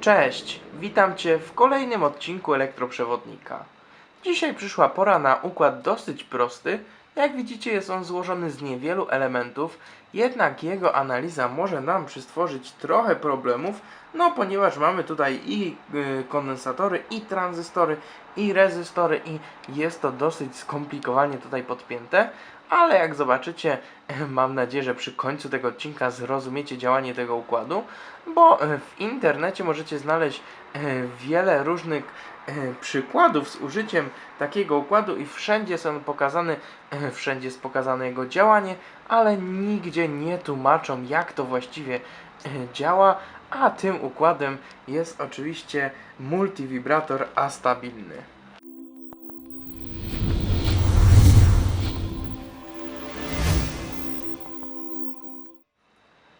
Cześć, witam Cię w kolejnym odcinku elektroprzewodnika. Dzisiaj przyszła pora na układ dosyć prosty. Jak widzicie jest on złożony z niewielu elementów, jednak jego analiza może nam przystworzyć trochę problemów, no ponieważ mamy tutaj i y, kondensatory, i tranzystory, i rezystory i jest to dosyć skomplikowanie tutaj podpięte, ale jak zobaczycie, mam nadzieję, że przy końcu tego odcinka zrozumiecie działanie tego układu, bo e, w internecie możecie znaleźć e, wiele różnych przykładów z użyciem takiego układu i wszędzie są pokazane, e, wszędzie jest pokazane jego działanie, ale nigdzie nie tłumaczą jak to właściwie e, działa, a tym układem jest oczywiście multivibrator astabilny.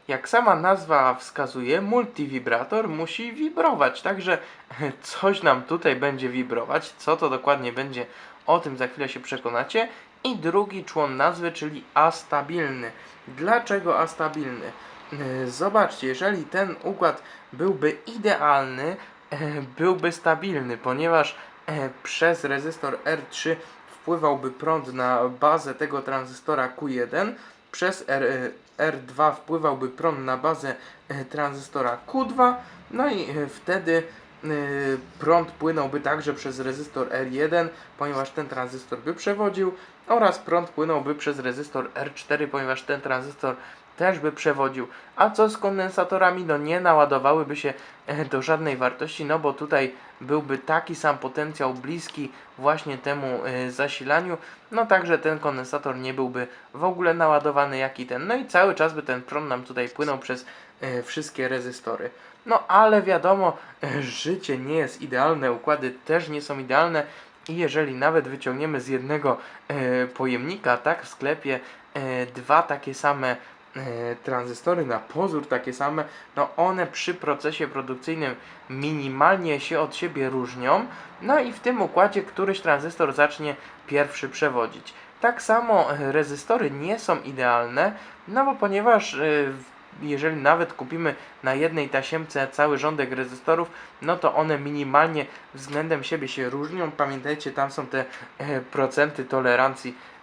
Jak sama nazwa wskazuje, multivibrator musi wibrować, także coś nam tutaj będzie wibrować. Co to dokładnie będzie, o tym za chwilę się przekonacie. I drugi człon nazwy, czyli astabilny. Dlaczego astabilny? E, Zobaczcie, jeżeli ten układ byłby idealny, e, byłby stabilny, ponieważ e, przez rezystor R3 wpływałby prąd na bazę tego tranzystora Q1, przez R, R2 wpływałby prąd na bazę e, tranzystora Q2, no i e, wtedy e, prąd płynąłby także przez rezystor R1, ponieważ ten tranzystor by przewodził, oraz prąd płynąłby przez rezystor R4, ponieważ ten tranzystor też by przewodził. A co z kondensatorami? No nie naładowałyby się e, do żadnej wartości, no bo tutaj byłby taki sam potencjał bliski właśnie temu e, zasilaniu, no także ten kondensator nie byłby w ogóle naładowany jak i ten. No i cały czas by ten prąd nam tutaj płynął przez e, wszystkie rezystory. No ale wiadomo, życie nie jest idealne, układy też nie są idealne i jeżeli nawet wyciągniemy z jednego pojemnika, tak, w sklepie dwa takie same tranzystory na pozór takie same, no one przy procesie produkcyjnym minimalnie się od siebie różnią, no i w tym układzie któryś tranzystor zacznie pierwszy przewodzić. Tak samo e, rezystory nie są idealne, no bo ponieważ e, jeżeli nawet kupimy na jednej tasiemce cały rządek rezystorów, no to one minimalnie względem siebie się różnią. Pamiętajcie, tam są te e, procenty tolerancji e,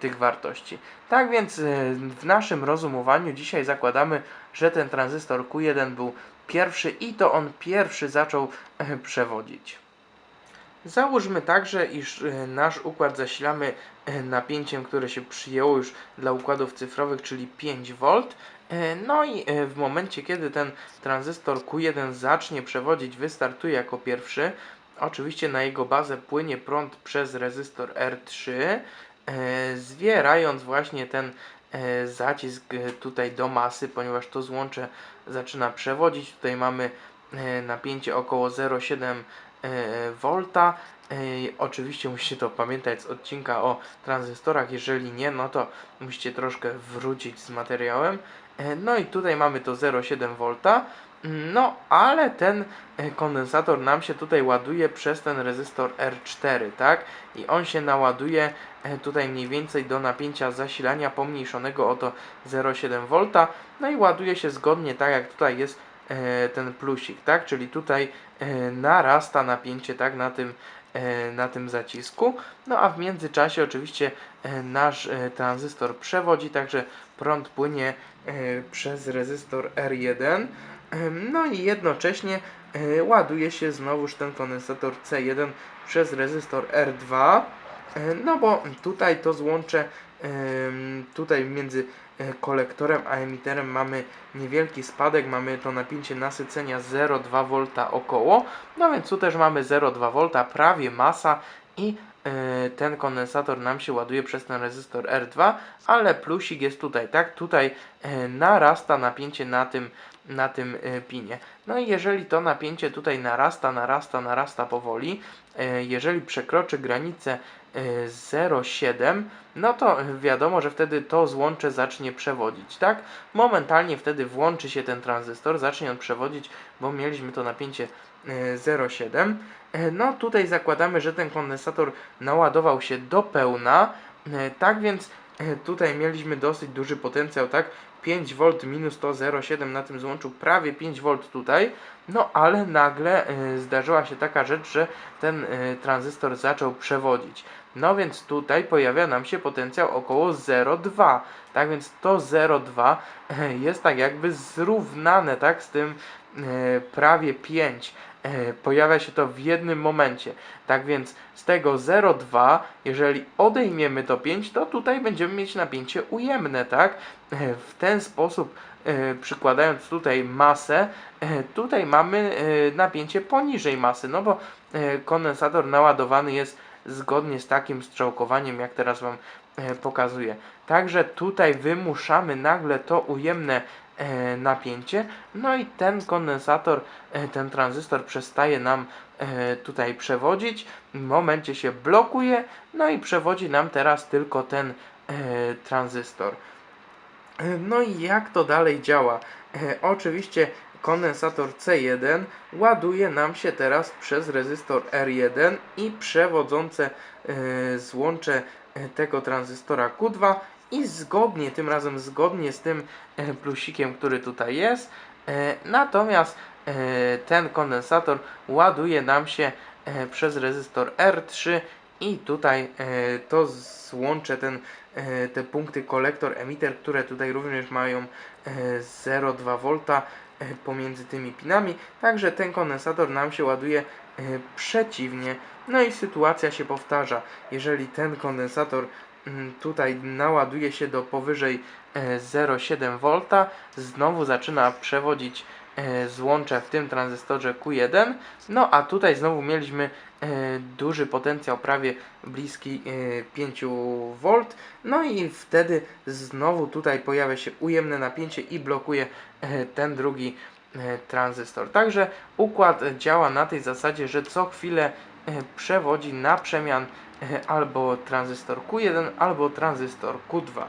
tych wartości. Tak więc e, w naszym rozumowaniu dzisiaj zakładamy, że ten tranzystor Q1 był pierwszy i to on pierwszy zaczął e, przewodzić. Załóżmy także, iż e, nasz układ zasilamy e, napięciem, które się przyjęło już dla układów cyfrowych, czyli 5V. E, No i e, w momencie, kiedy ten tranzystor Q1 zacznie przewodzić, wystartuje jako pierwszy. Oczywiście na jego bazę płynie prąd przez rezystor R3, e, zwierając właśnie ten e, zacisk e, tutaj do masy, ponieważ to złącze zaczyna przewodzić. Tutaj mamy e, napięcie około 0,7 e, volta. E, Oczywiście musicie to pamiętać z odcinka o tranzystorach. Jeżeli nie, no to musicie troszkę wrócić z materiałem. E, No i tutaj mamy to 0,7 volta. No, ale ten e, kondensator nam się tutaj ładuje przez ten rezystor R4, tak? I on się naładuje e, tutaj mniej więcej do napięcia zasilania pomniejszonego o to 0,7 V. No i ładuje się zgodnie tak jak tutaj jest e, ten plusik, tak? Czyli tutaj narasta napięcie, tak? Na tym, na tym zacisku. No a w międzyczasie oczywiście nasz tranzystor przewodzi, także prąd płynie przez rezystor R1. No i jednocześnie e, ładuje się znowuż ten kondensator C1 przez rezystor R2. E, No bo tutaj to złącze tutaj między e, kolektorem a emiterem mamy niewielki spadek, mamy to napięcie nasycenia 0,2 V około, no więc tu też mamy 0,2 V, prawie masa i ten kondensator nam się ładuje przez ten rezystor R2, ale plusik jest tutaj, tak? Tutaj narasta napięcie na tym, na tym e, pinie. No i jeżeli to napięcie tutaj narasta, narasta, narasta powoli, e, jeżeli przekroczy granicę e, 0,7, no to wiadomo, że wtedy to złącze zacznie przewodzić, tak? Momentalnie wtedy włączy się ten tranzystor, zacznie on przewodzić, bo mieliśmy to napięcie e, 0,7. E, No tutaj zakładamy, że ten kondensator naładował się do pełna, tak więc tutaj mieliśmy dosyć duży potencjał, tak? 5V minus to 0,7 na tym złączu, prawie 5V tutaj, no ale nagle e, zdarzyła się taka rzecz, że ten e, tranzystor zaczął przewodzić. No więc tutaj pojawia nam się potencjał około 0,2. Tak więc to 0,2 e, jest tak jakby zrównane tak z tym prawie 5. E, Pojawia się to w jednym momencie. Tak więc z tego 0,2, jeżeli odejmiemy to 5, to tutaj będziemy mieć napięcie ujemne, tak? E, W ten sposób e, przykładając tutaj masę, tutaj mamy napięcie poniżej masy, no bo kondensator naładowany jest zgodnie z takim strzałkowaniem, jak teraz Wam pokazuję. Także tutaj wymuszamy nagle to ujemne napięcie, no i ten kondensator, e, ten tranzystor przestaje nam e, tutaj przewodzić, w momencie się blokuje, no i przewodzi nam teraz tylko ten e, tranzystor. E, No i jak to dalej działa? E, oczywiście kondensator C1 ładuje nam się teraz przez rezystor R1 i przewodzące e, złącze e, tego tranzystora Q2 i zgodnie, tym razem zgodnie z tym e, plusikiem, który tutaj jest, e, natomiast e, ten kondensator ładuje nam się przez rezystor R3 i tutaj to złącze ten, te punkty kolektor emitter, które tutaj również mają e, 0,2 V e, pomiędzy tymi pinami, także ten kondensator nam się ładuje przeciwnie. No i sytuacja się powtarza. Jeżeli ten kondensator tutaj naładuje się do powyżej e, 0,7 V, znowu zaczyna przewodzić e, złącze w tym tranzystorze Q1, no a tutaj znowu mieliśmy e, duży potencjał, prawie bliski e, 5 V, no i wtedy znowu tutaj pojawia się ujemne napięcie i blokuje e, ten drugi e, tranzystor. Także układ działa na tej zasadzie, że co chwilę e, przewodzi na przemian e, albo tranzystor Q1, albo tranzystor Q2.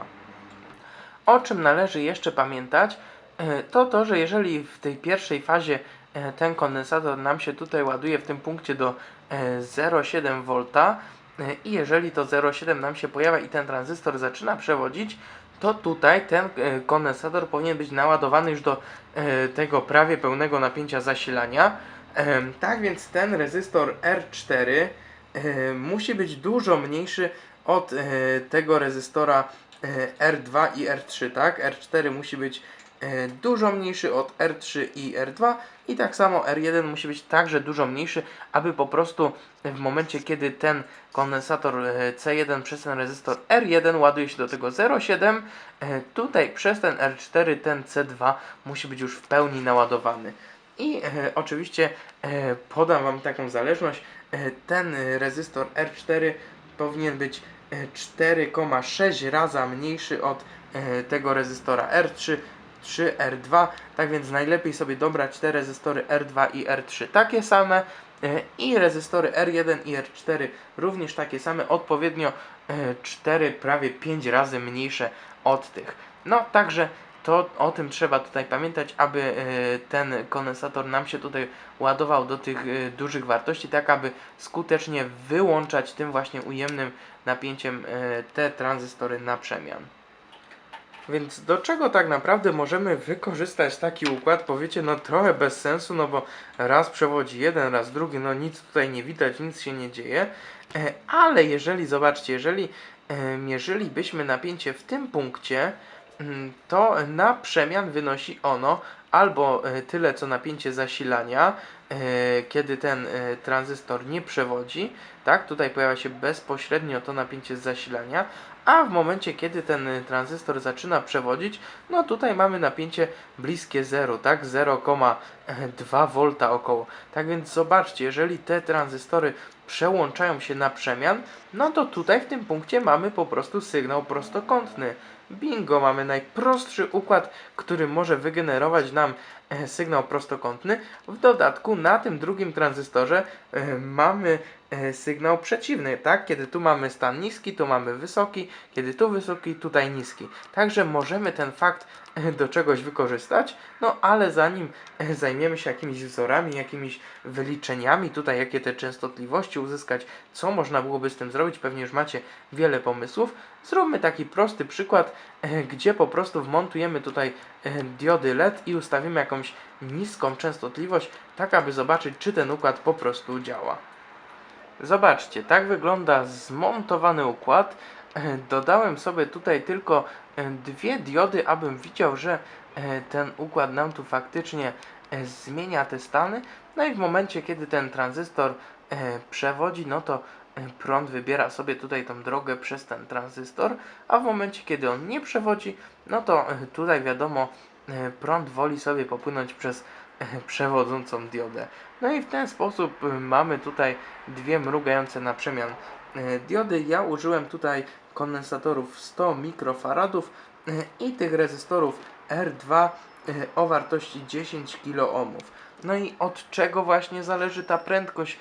O czym należy jeszcze pamiętać, e, to to, że jeżeli w tej pierwszej fazie e, ten kondensator nam się tutaj ładuje w tym punkcie do e, 0,7 V e, i jeżeli to 0,7 nam się pojawia i ten tranzystor zaczyna przewodzić, to tutaj ten kondensator powinien być naładowany już do tego prawie pełnego napięcia zasilania. Tak więc ten rezystor R4 e, musi być dużo mniejszy od e, tego rezystora e, R2 i R3, tak? R4 musi być e, dużo mniejszy od R3 i R2 i tak samo R1 musi być także dużo mniejszy, aby po prostu w momencie kiedy ten kondensator e, C1 przez ten rezystor R1 ładuje się do tego 0,7 e, tutaj przez ten R4 ten C2 musi być już w pełni naładowany. I e, oczywiście e, podam Wam taką zależność. E, ten e, rezystor R4 powinien być e, 4,6 raza mniejszy od e, tego rezystora R3, 3, R2. Tak więc najlepiej sobie dobrać te rezystory R2 i R3 takie same e, i rezystory R1 i R4 również takie same, odpowiednio e, 4, prawie 5 razy mniejsze od tych. No także to o tym trzeba tutaj pamiętać, aby e, ten kondensator nam się tutaj ładował do tych e, dużych wartości, tak aby skutecznie wyłączać tym właśnie ujemnym napięciem e, te tranzystory na przemian. Więc do czego tak naprawdę możemy wykorzystać taki układ? Powiecie, no trochę bez sensu, no bo raz przewodzi jeden, raz drugi, no nic tutaj nie widać, nic się nie dzieje. Ale jeżeli, zobaczcie, jeżeli mierzylibyśmy napięcie w tym punkcie, to na przemian wynosi ono albo e, tyle co napięcie zasilania, e, kiedy ten e, tranzystor nie przewodzi, tak, tutaj pojawia się bezpośrednio to napięcie zasilania, a w momencie kiedy ten e, tranzystor zaczyna przewodzić, no tutaj mamy napięcie bliskie 0, tak, 0,2 V około. Tak więc zobaczcie, jeżeli te tranzystory przełączają się na przemian, no to tutaj w tym punkcie mamy po prostu sygnał prostokątny. Bingo, mamy najprostszy układ, który może wygenerować nam e, sygnał prostokątny. W dodatku na tym drugim tranzystorze e, mamy e, sygnał przeciwny, tak? Kiedy tu mamy stan niski, tu mamy wysoki, kiedy tu wysoki, tutaj niski. Także możemy ten fakt e, do czegoś wykorzystać. No ale zanim e, zajmiemy się jakimiś wzorami, jakimiś wyliczeniami, tutaj jakie te częstotliwości uzyskać, co można byłoby z tym zrobić, pewnie już macie wiele pomysłów. Zróbmy taki prosty przykład, e, gdzie po prostu wmontujemy tutaj e, diody LED i ustawimy jakąś niską częstotliwość, tak aby zobaczyć, czy ten układ po prostu działa. Zobaczcie, tak wygląda zmontowany układ. Dodałem sobie tutaj tylko e, dwie diody, abym widział, że e, ten układ nam tu faktycznie e, zmienia te stany. No i w momencie, kiedy ten tranzystor przewodzi, no to prąd wybiera sobie tutaj tą drogę przez ten tranzystor, a w momencie, kiedy on nie przewodzi, no to tutaj wiadomo, prąd woli sobie popłynąć przez przewodzącą diodę. No i w ten sposób y, mamy tutaj dwie mrugające na przemian y, diody. Ja użyłem tutaj kondensatorów 100 mikrofaradów y, i tych rezystorów R2 y, o wartości 10 kiloohmów. No i od czego właśnie zależy ta prędkość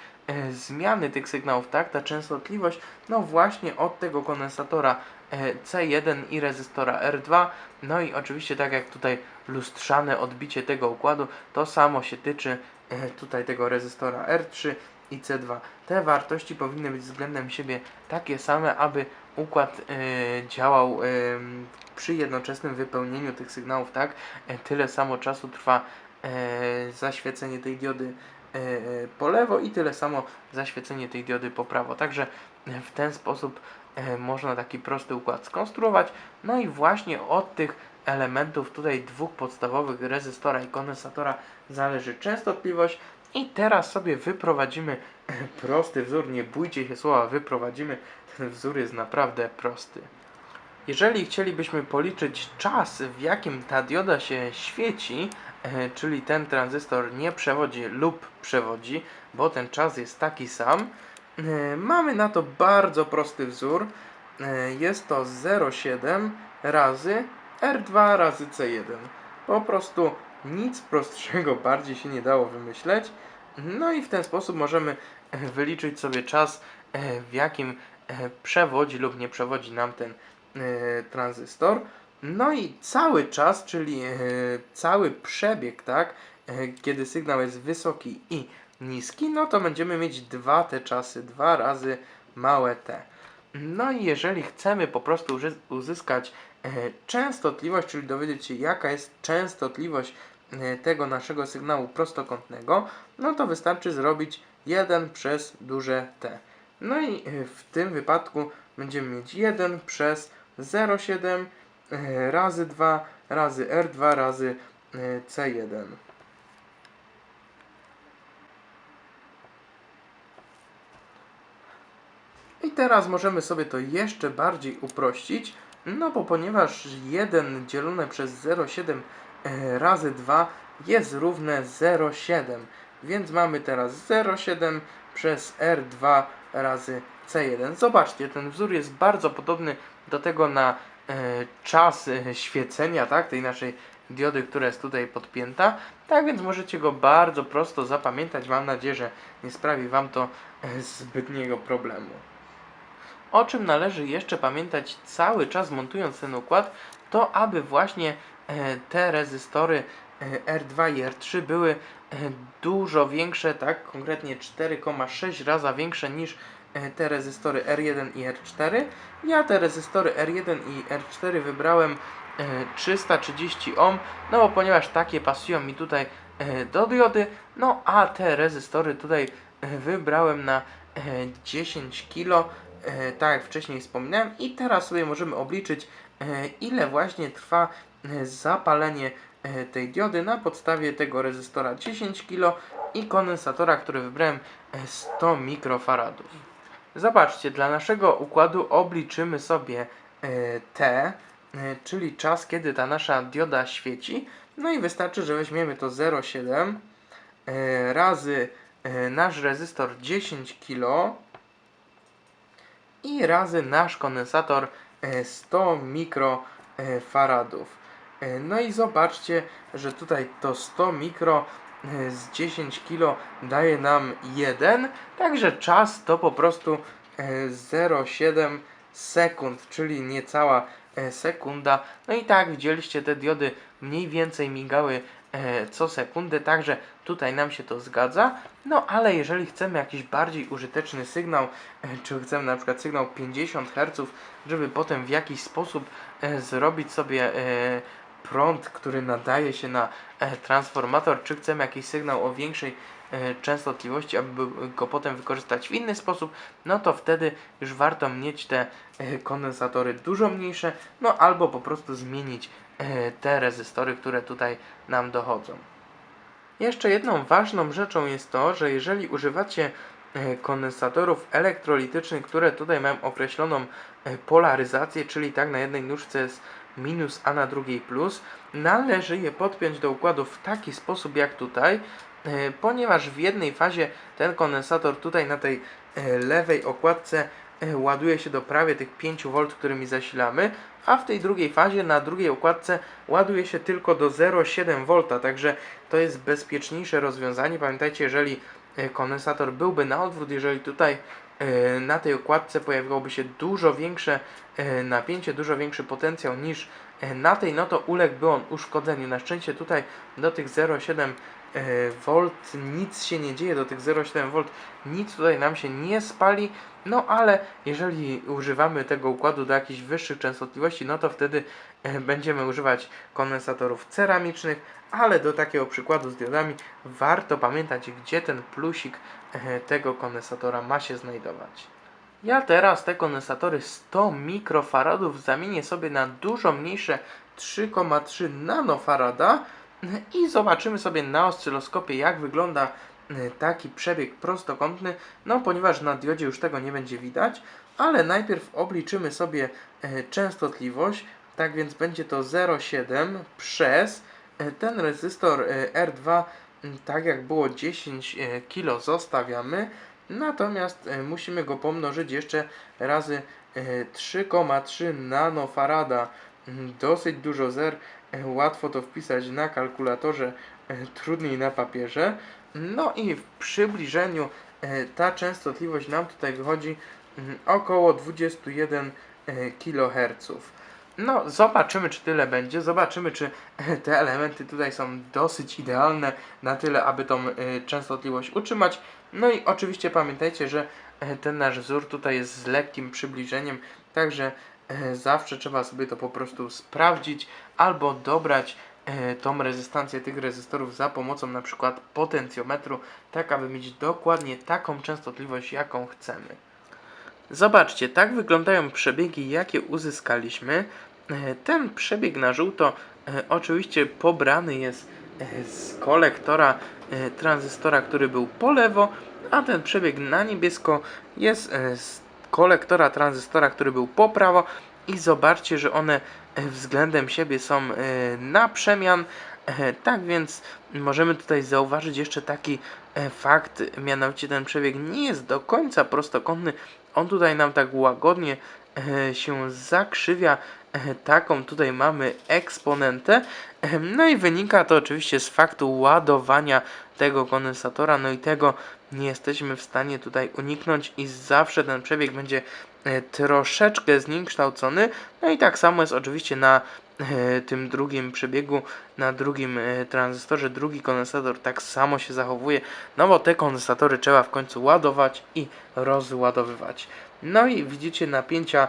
zmiany tych sygnałów, tak? Ta częstotliwość, no właśnie od tego kondensatora y, C1 i rezystora R2. No i oczywiście tak jak tutaj lustrzane odbicie tego układu, to samo się tyczy e, tutaj tego rezystora R3 i C2. Te wartości powinny być względem siebie takie same, aby układ e, działał e, przy jednoczesnym wypełnieniu tych sygnałów, tak? Tyle samo czasu trwa e, zaświecenie tej diody po lewo i tyle samo zaświecenie tej diody po prawo. Także w ten sposób można taki prosty układ skonstruować. No i właśnie od tych elementów tutaj dwóch podstawowych rezystora i kondensatora zależy częstotliwość i teraz sobie wyprowadzimy prosty wzór, nie bójcie się słowa wyprowadzimy, ten wzór jest naprawdę prosty. Jeżeli chcielibyśmy policzyć czas, w jakim ta dioda się świeci, e, czyli ten tranzystor nie przewodzi lub przewodzi, bo ten czas jest taki sam, e, mamy na to bardzo prosty wzór. E, Jest to 0,7 razy R2 razy C1. Po prostu nic prostszego bardziej się nie dało wymyśleć. No i w ten sposób możemy e, wyliczyć sobie czas, e, w jakim e, przewodzi lub nie przewodzi nam ten tranzystor. No i cały czas, czyli cały przebieg, tak, kiedy sygnał jest wysoki i niski, no to będziemy mieć dwa te czasy, dwa razy małe t. No i jeżeli chcemy po prostu uzyskać częstotliwość, czyli dowiedzieć się jaka jest częstotliwość e, tego naszego sygnału prostokątnego, no to wystarczy zrobić 1 przez duże T. No i e, w tym wypadku będziemy mieć 1 przez 0,7 e, razy 2 razy R2 razy e, C1. I teraz możemy sobie to jeszcze bardziej uprościć, no bo ponieważ 1 dzielone przez 0,7 e, razy 2 jest równe 0,7, więc mamy teraz 0,7 przez R2 razy C1. Zobaczcie, ten wzór jest bardzo podobny do tego na e, czas e, świecenia, tak, tej naszej diody, która jest tutaj podpięta. Tak więc możecie go bardzo prosto zapamiętać. Mam nadzieję, że nie sprawi Wam to zbytniego problemu. O czym należy jeszcze pamiętać cały czas montując ten układ, to aby właśnie e, te rezystory e, R2 i R3 były e, dużo większe, tak, konkretnie 4,6 razy większe niż te rezystory R1 i R4. Ja te rezystory R1 i R4 wybrałem e, 330 ohm, no bo ponieważ takie pasują mi tutaj do diody, no a te rezystory tutaj wybrałem na e, 10 kilo, tak jak wcześniej wspominałem i teraz sobie możemy obliczyć e, ile właśnie trwa e, zapalenie e, tej diody na podstawie tego rezystora 10 kilo i kondensatora, który wybrałem e, 100 mikrofaradów. Zobaczcie, dla naszego układu obliczymy sobie e, T, e, czyli czas, kiedy ta nasza dioda świeci. No i wystarczy, że weźmiemy to 0,7 e, razy e, nasz rezystor 10 kilo i razy nasz kondensator e, 100 mikrofaradów. E, No i zobaczcie, że tutaj to 100 mikro e, z 10 kilo daje nam 1, także czas to po prostu e, 0,7 sekund, czyli niecała e, sekunda. No i tak widzieliście te diody mniej więcej migały e, co sekundę, także tutaj nam się to zgadza. No ale jeżeli chcemy jakiś bardziej użyteczny sygnał, e, czy chcemy na przykład sygnał 50 Hz, żeby potem w jakiś sposób e, zrobić sobie e, prąd, który nadaje się na e, transformator, czy chcemy jakiś sygnał o większej e, częstotliwości, aby go potem wykorzystać w inny sposób, no to wtedy już warto mieć te e, kondensatory dużo mniejsze, no albo po prostu zmienić e, te rezystory, które tutaj nam dochodzą. Jeszcze jedną ważną rzeczą jest to, że jeżeli używacie e, kondensatorów elektrolitycznych, które tutaj mają określoną e, polaryzację, czyli tak na jednej nóżce jest minus, a na drugiej plus, należy je podpiąć do układu w taki sposób jak tutaj, e, ponieważ w jednej fazie ten kondensator tutaj na tej e, lewej okładce e, ładuje się do prawie tych 5 V, którymi zasilamy, a w tej drugiej fazie na drugiej okładce ładuje się tylko do 0,7 V, także to jest bezpieczniejsze rozwiązanie. Pamiętajcie, jeżeli e, kondensator byłby na odwrót, jeżeli tutaj e, na tej okładce pojawiłoby się dużo większe e, napięcie, dużo większy potencjał niż na tej, no to uległby on uszkodzeniu. Na szczęście tutaj do tych 0,7 V nic się nie dzieje, do tych 0,7 V nic tutaj nam się nie spali, no ale jeżeli używamy tego układu do jakichś wyższych częstotliwości, no to wtedy e, będziemy używać kondensatorów ceramicznych, ale do takiego przykładu z diodami warto pamiętać, gdzie ten plusik e, tego kondensatora ma się znajdować. Ja teraz te kondensatory 100 mikrofaradów zamienię sobie na dużo mniejsze 3,3 nanofarada i zobaczymy sobie na oscyloskopie jak wygląda y, taki przebieg prostokątny, no ponieważ na diodzie już tego nie będzie widać, ale najpierw obliczymy sobie y, częstotliwość, tak więc będzie to 0,7 przez y, ten rezystor y, R2, y, tak jak było 10 y, kg zostawiamy, natomiast musimy go pomnożyć jeszcze razy y, 3,3 nanofarada, Mm, dosyć dużo zer, łatwo to wpisać na kalkulatorze, e, trudniej na papierze. No i w przybliżeniu e, ta częstotliwość nam tutaj wychodzi mm, około 21 kHz. No, zobaczymy, czy tyle będzie. Zobaczymy, czy te elementy tutaj są dosyć idealne na tyle, aby tą częstotliwość utrzymać. No i oczywiście pamiętajcie, że ten nasz wzór tutaj jest z lekkim przybliżeniem, także e, zawsze trzeba sobie to po prostu sprawdzić albo dobrać e, tą rezystancję tych rezystorów za pomocą na przykład potencjometru, tak aby mieć dokładnie taką częstotliwość, jaką chcemy. Zobaczcie, tak wyglądają przebiegi, jakie uzyskaliśmy. E, Ten przebieg na żółto e, oczywiście pobrany jest e, z kolektora e, tranzystora, który był po lewo, a ten przebieg na niebiesko jest e, z kolektora tranzystora, który był po prawo i zobaczcie, że one e, względem siebie są e, na przemian. E, Tak więc możemy tutaj zauważyć jeszcze taki fakt, mianowicie ten przebieg nie jest do końca prostokątny. On tutaj nam tak łagodnie się zakrzywia. E, Taką tutaj mamy eksponentę. E, No i wynika to oczywiście z faktu ładowania tego kondensatora. No i tego nie jesteśmy w stanie tutaj uniknąć i zawsze ten przebieg będzie e, troszeczkę zniekształcony. No i tak samo jest oczywiście na tym drugim przebiegu, na drugim tranzystorze, drugi kondensator tak samo się zachowuje, no bo te kondensatory trzeba w końcu ładować i rozładowywać. No i widzicie napięcia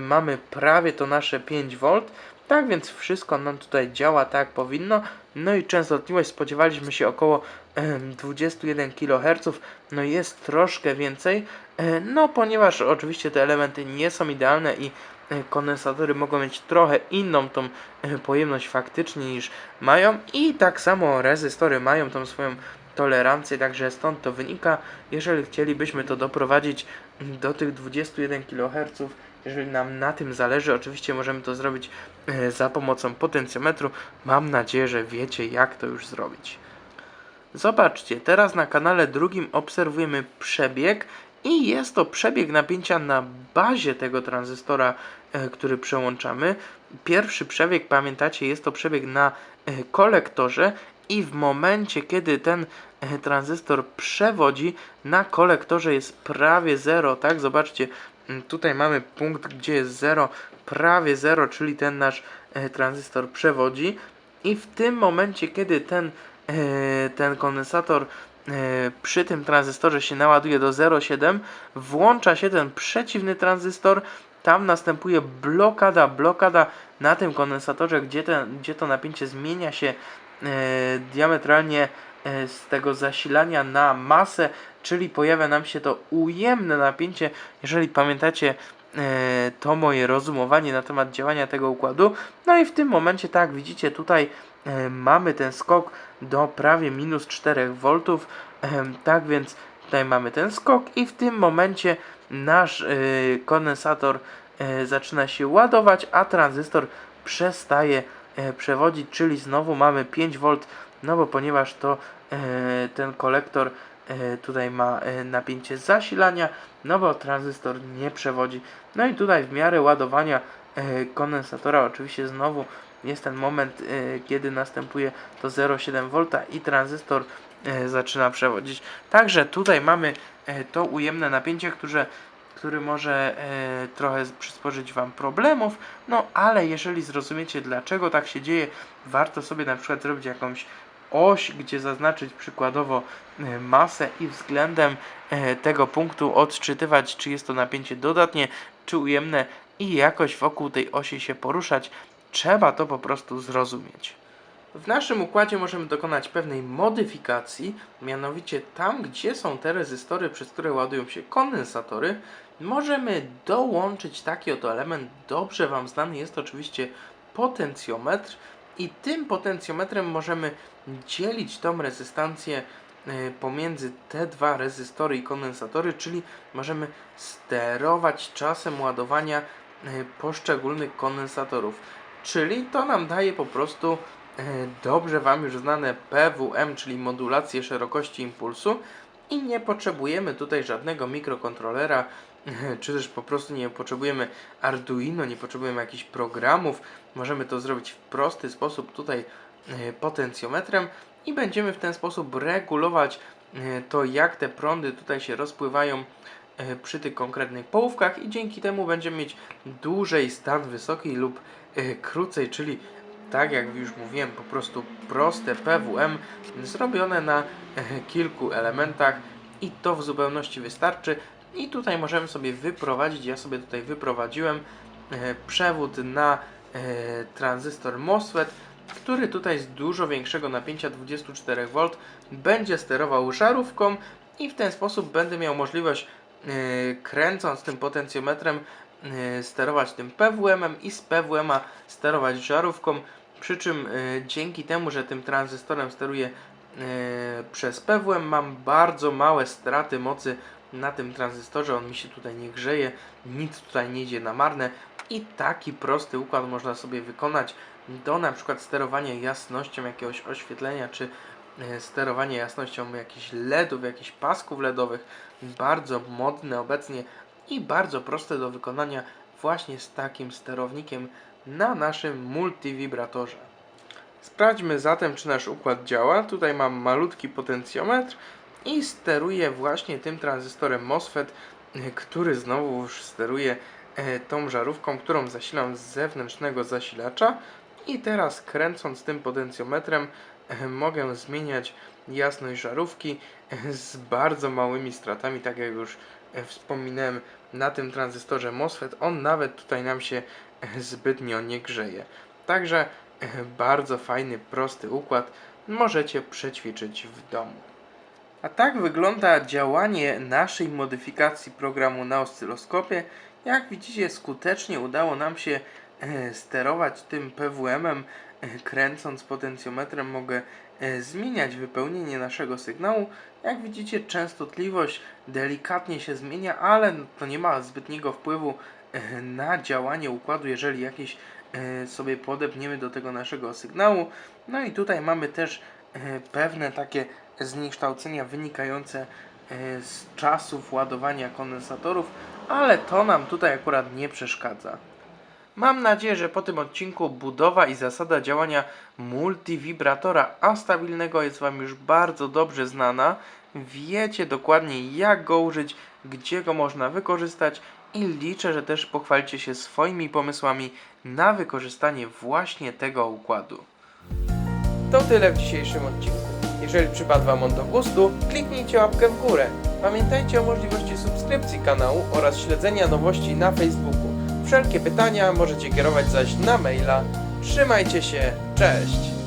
mamy prawie to nasze 5V, tak więc wszystko nam tutaj działa tak jak powinno. No i częstotliwość spodziewaliśmy się około em, 21 kHz, no jest troszkę więcej, e, no ponieważ oczywiście te elementy nie są idealne i e, kondensatory mogą mieć trochę inną tą e, pojemność faktycznie niż mają i tak samo rezystory mają tą swoją tolerancję, także stąd to wynika. Jeżeli chcielibyśmy to doprowadzić do tych 21 kHz, jeżeli nam na tym zależy, oczywiście możemy to zrobić e, za pomocą potencjometru. Mam nadzieję, że wiecie jak to już zrobić. Zobaczcie, teraz na kanale drugim obserwujemy przebieg i jest to przebieg napięcia na bazie tego tranzystora, e, który przełączamy. Pierwszy przebieg, pamiętacie, jest to przebieg na e, kolektorze i w momencie, kiedy ten tranzystor przewodzi, na kolektorze jest prawie zero, tak? Zobaczcie, Tutaj mamy punkt, gdzie jest 0, prawie 0, czyli ten nasz e, tranzystor przewodzi. I w tym momencie, kiedy ten, e, ten kondensator e, przy tym tranzystorze się naładuje do 0,7, włącza się ten przeciwny tranzystor. Tam następuje blokada, blokada na tym kondensatorze, gdzie, ten, gdzie to napięcie zmienia się diametralnie z tego zasilania na masę, czyli pojawia nam się to ujemne napięcie. Jeżeli pamiętacie e, to moje rozumowanie na temat działania tego układu, no i w tym momencie, tak widzicie, tutaj e, mamy ten skok do prawie minus 4 V. E, tak więc tutaj mamy ten skok i w tym momencie nasz e, kondensator e, zaczyna się ładować, a tranzystor przestaje e, przewodzić, czyli znowu mamy 5 V, no bo ponieważ to e, ten kolektor e, tutaj ma e, napięcie zasilania, no bo tranzystor nie przewodzi. No i tutaj w miarę ładowania kondensatora oczywiście znowu jest ten moment, kiedy następuje to 0,7 V i tranzystor zaczyna przewodzić. Także tutaj mamy to ujemne napięcie, które, który może e, trochę przysporzyć Wam problemów, no ale jeżeli zrozumiecie dlaczego tak się dzieje, warto sobie na przykład zrobić jakąś oś, gdzie zaznaczyć przykładowo e, masę i względem e, tego punktu odczytywać, czy jest to napięcie dodatnie, czy ujemne i jakoś wokół tej osi się poruszać. Trzeba to po prostu zrozumieć. W naszym układzie możemy dokonać pewnej modyfikacji, mianowicie tam, gdzie są te rezystory, przez które ładują się kondensatory, możemy dołączyć taki oto element, dobrze Wam znany jest oczywiście potencjometr i tym potencjometrem możemy dzielić tą rezystancję e, pomiędzy te dwa rezystory i kondensatory, czyli możemy sterować czasem ładowania e, poszczególnych kondensatorów. Czyli to nam daje po prostu e, dobrze Wam już znane PWM, czyli modulację szerokości impulsu i nie potrzebujemy tutaj żadnego mikrokontrolera, czy też po prostu nie potrzebujemy Arduino, nie potrzebujemy jakichś programów. Możemy to zrobić w prosty sposób tutaj e, potencjometrem i będziemy w ten sposób regulować e, to, jak te prądy tutaj się rozpływają e, przy tych konkretnych połówkach i dzięki temu będziemy mieć dłużej stan wysoki lub krócej, czyli tak jak już mówiłem, po prostu proste PWM zrobione na kilku elementach i to w zupełności wystarczy. I tutaj możemy sobie wyprowadzić, ja sobie tutaj wyprowadziłem e, przewód na e, tranzystor MOSFET, który tutaj z dużo większego napięcia 24V będzie sterował żarówką i w ten sposób będę miał możliwość e, kręcąc tym potencjometrem sterować tym PWM-em i z PWM-a sterować żarówką, przy czym dzięki temu, że tym tranzystorem steruję przez PWM mam bardzo małe straty mocy na tym tranzystorze, on mi się tutaj nie grzeje, nic tutaj nie idzie na marne i taki prosty układ można sobie wykonać do na przykład sterowania jasnością jakiegoś oświetlenia, czy e, sterowania jasnością jakichś LEDów, jakichś pasków LEDowych, bardzo modne obecnie i bardzo proste do wykonania właśnie z takim sterownikiem na naszym multivibratorze. Sprawdźmy zatem, czy nasz układ działa. Tutaj mam malutki potencjometr i steruję właśnie tym tranzystorem MOSFET, który znowu steruje e, tą żarówką, którą zasilam z zewnętrznego zasilacza. I teraz kręcąc tym potencjometrem e, mogę zmieniać jasność żarówki e, z bardzo małymi stratami, tak jak już wspominałem na tym tranzystorze MOSFET. On nawet tutaj nam się zbytnio nie grzeje. Także bardzo fajny, prosty układ. Możecie przećwiczyć w domu. A tak wygląda działanie naszej modyfikacji programu na oscyloskopie. Jak widzicie, skutecznie udało nam się e, sterować tym PWM-em. E, kręcąc potencjometrem mogę e, zmieniać wypełnienie naszego sygnału. Jak widzicie, częstotliwość delikatnie się zmienia, ale to nie ma zbytniego wpływu na działanie układu, jeżeli jakiś sobie podepniemy do tego naszego sygnału. No i tutaj mamy też pewne takie zniekształcenia wynikające e, z czasów ładowania kondensatorów, ale to nam tutaj akurat nie przeszkadza. Mam nadzieję, że po tym odcinku budowa i zasada działania multivibratora astabilnego jest Wam już bardzo dobrze znana. Wiecie dokładnie jak go użyć, gdzie go można wykorzystać i liczę, że też pochwalicie się swoimi pomysłami na wykorzystanie właśnie tego układu. To tyle w dzisiejszym odcinku. Jeżeli przypadł Wam on do gustu, kliknijcie łapkę w górę. Pamiętajcie o możliwości subskrypcji kanału oraz śledzenia nowości na Facebooku. Wszelkie pytania możecie kierować zaś na maila. Trzymajcie się, cześć!